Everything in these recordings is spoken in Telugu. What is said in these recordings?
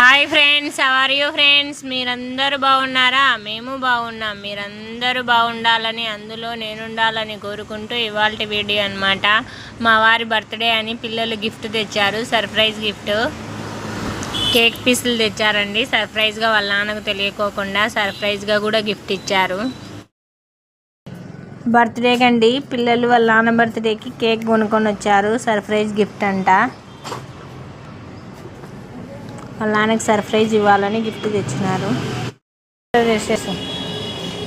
Hi friends how are you friends మీరందరూ బాగున్నారా? మేము బాగున్నాం. మీరందరూ బాగుండాలని అందులో నేనుండాలని కోరుకుంటూ ఇవాళ వీడియో అన్నమాట. మా వారి బర్త్డే అని పిల్లలు గిఫ్ట్ తెచ్చారు సర్ప్రైజ్ గిఫ్ట్ కేక్ పీసులు తెచ్చారండి. సర్ప్రైజ్గా వాళ్ళ నాన్నకు తెలియకోకుండా సర్ప్రైజ్గా కూడా గిఫ్ట్ ఇచ్చారు. బర్త్డే కండి. పిల్లలు వాళ్ళ నాన్న బర్త్డేకి కేక్ కొనుక్కొని వచ్చారు. సర్ప్రైజ్ గిఫ్ట్ అంట. వాళ్ళ నాన్నకి సర్ప్రైజ్ ఇవ్వాలని గిఫ్ట్ తెచ్చినారు.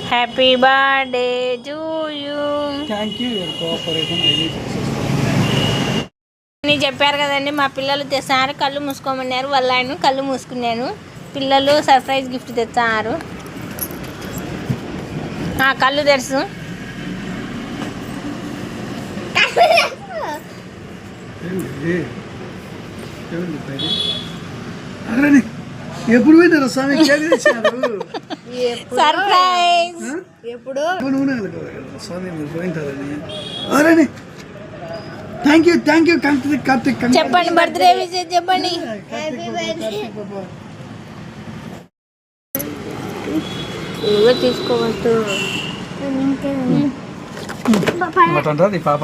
Happy birthday to you Thank you. అని చెప్పారు కదండి మా పిల్లలు తెస్తారు కళ్ళు మూసుకోమన్నారు వాళ్ళ ఆయన కళ్ళు మూసుకున్నాను పిల్లలు సర్ప్రైజ్ గిఫ్ట్ తెచ్చారు. ఆ, కళ్ళు తెరుసు. ఏంది? ఎవరు అక్కడని ఎప్పుడు పోయినారు స్వామి? సర్ప్రైజ్? ఎప్పుడు? నూనె స్వామి మీరు పోయింటారని. అరే thank you thank you Karthik Karthik. చెప్పండి బర్త్డే విషయం చెప్పండి. ఇవే తీసుకోవచ్చు పాప.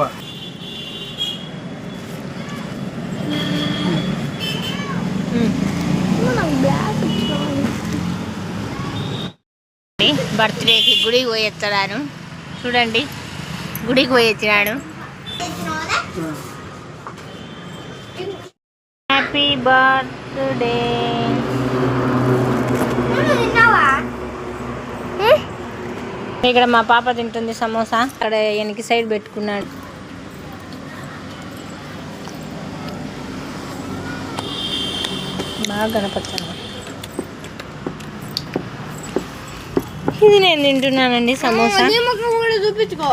బర్త్డేకి గుడికి పోయొచ్చాను చూడండి గుడికి పోయొచ్చినాడు హ్యాపీ బర్త్డే ఇక్కడ మా పాప తింటుంది సమోసా. అక్కడ వెనక సైడ్ పెట్టుకున్నాడు. బాగా కనపచ్చాను ఇది నేను తింటున్నానండి సమోసా. చూపించుకో.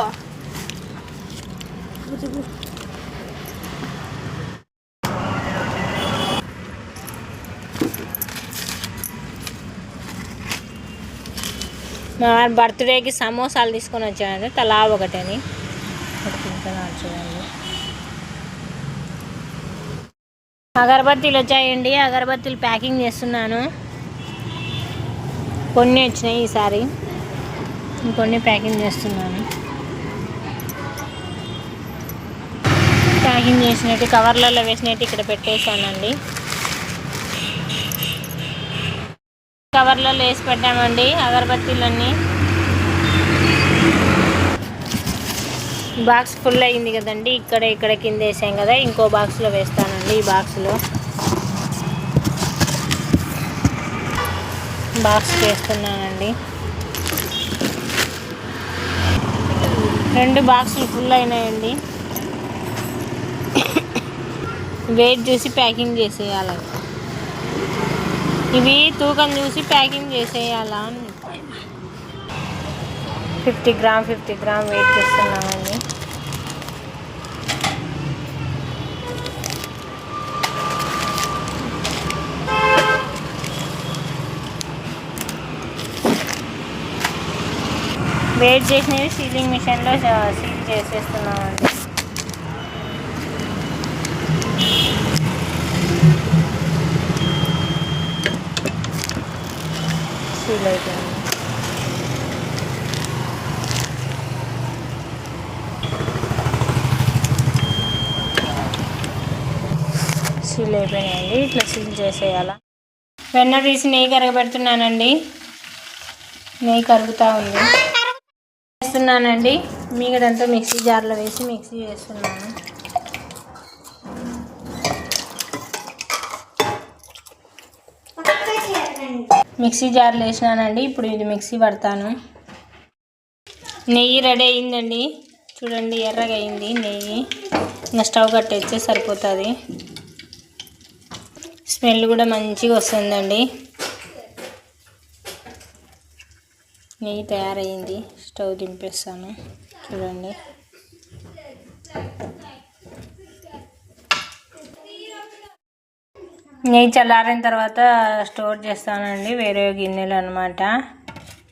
మా బర్త్డేకి సమోసాలు తీసుకొని వచ్చానండి తలా ఒకటని. చూడండి. అగరబత్తీలు వచ్చాయండి. అగరబత్తీలు ప్యాకింగ్ చేస్తున్నాను. కొన్ని వచ్చినాయి ఈసారి. ఇంకొన్ని ప్యాకింగ్ చేస్తున్నాను. ప్యాకింగ్ చేసినట్టు కవర్లలో వేసినట్టు ఇక్కడ పెట్టేశానండి. కవర్లలో వేసి పెట్టామండి అగరబత్తీలన్నీ. బాక్స్ ఫుల్ అయింది కదండి ఇక్కడ ఇక్కడ కింద వేసాం కదా ఇంకో బాక్స్లో వేస్తానండి ఈ బాక్స్లో. బాక్స్ చేస్తున్నానండి. రెండు బాక్సులు ఫుల్ అయినాయండి. వెయిట్ చూసి ప్యాకింగ్ చేసేయాలి. ఇవి తూకం చూసి packing చేసేయాలా fifty gram fifty gram weight చేస్తున్నామండి వెయిట్ చేసినవి సీలింగ్ మిషన్లో సీల్ చేసేస్తున్నామండి. సీల్ అయిపోయింది. సీల్ అయిపోయినాయండి ఇట్లా సీల్ చేసేయాల. వెన్న తీసి నెయ్యి కరగబెడుతున్నానండి. నెయ్యి కరుగుతూ ఉంది. వేస్తున్నానండి. మిగడంతా మిక్సీ జార్లో వేసి మిక్సీ చేస్తున్నాను. మిక్సీ జార్లో వేసినానండి. ఇప్పుడు ఇది మిక్సీ పడతాను. నెయ్యి రెడీ అయిందండి. చూడండి ఎర్రగా అయింది నెయ్యి. ఇంకా స్టవ్ కట్టేస్తే సరిపోతుంది. స్మెల్ కూడా మంచిగా వస్తుందండి. నెయ్యి తయారైంది. స్టవ్ దింపేస్తాను. చూడండి. నెయ్యి చల్లారిన తర్వాత స్టోర్ చేస్తానండి. వేరే గిన్నెలు అనమాట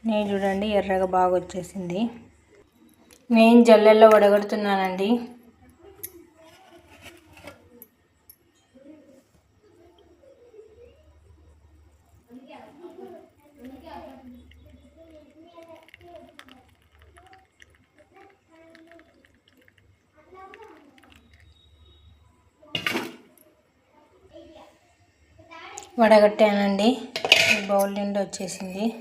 నెయ్యి చూడండి ఎర్రగా బాగా వచ్చేసింది నేను జల్లెల్లో వడగడుతున్నానండి. వడగట్టానండి. బౌల్ నిండా వచ్చేసింది.